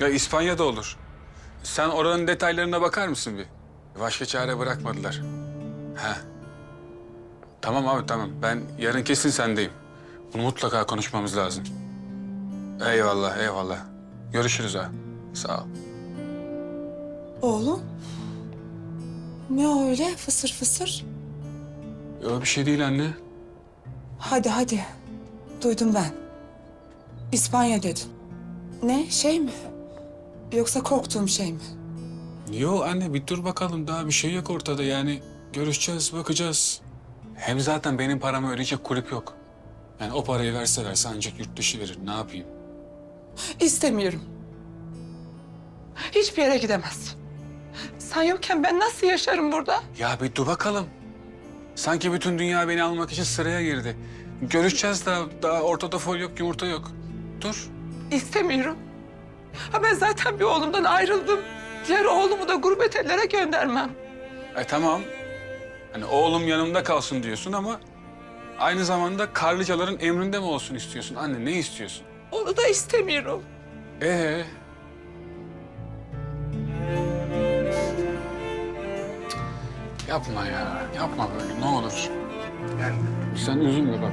Ya İspanya'da olur. Sen oranın detaylarına bakar mısın bir? Başka çare bırakmadılar. He. Tamam abi tamam. Ben yarın kesin sendeyim. Bunu mutlaka konuşmamız lazım. Eyvallah eyvallah. Görüşürüz ha. Sağ ol. Oğlum. Ne öyle fısır fısır? Yok bir şey değil anne. Hadi hadi. Duydum ben. İspanya dedin. Ne şey mi? Yoksa korktuğum şey mi? Yok anne bir dur bakalım daha bir şey yok ortada yani. Görüşeceğiz bakacağız. Hem zaten benim paramı ödeyecek kulüp yok. Yani o parayı verselerse ancak yurt dışı verir. Ne yapayım? İstemiyorum. Hiçbir yere gidemez. Sen yokken ben nasıl yaşarım burada? Ya bir dur bakalım. Sanki bütün dünya beni almak için sıraya girdi. Görüşeceğiz daha, daha ortada fol yok, yumurta yok. Dur. İstemiyorum. Ha ben zaten bir oğlumdan ayrıldım. Diğer oğlumu da gurbet ellere göndermem. E tamam. Hani oğlum yanımda kalsın diyorsun ama... ...aynı zamanda karlıcaların emrinde mi olsun istiyorsun? Anne ne istiyorsun? Onu da istemiyorum. Ee? Yapma ya, yapma böyle ne olur. Yani sen üzülme bak.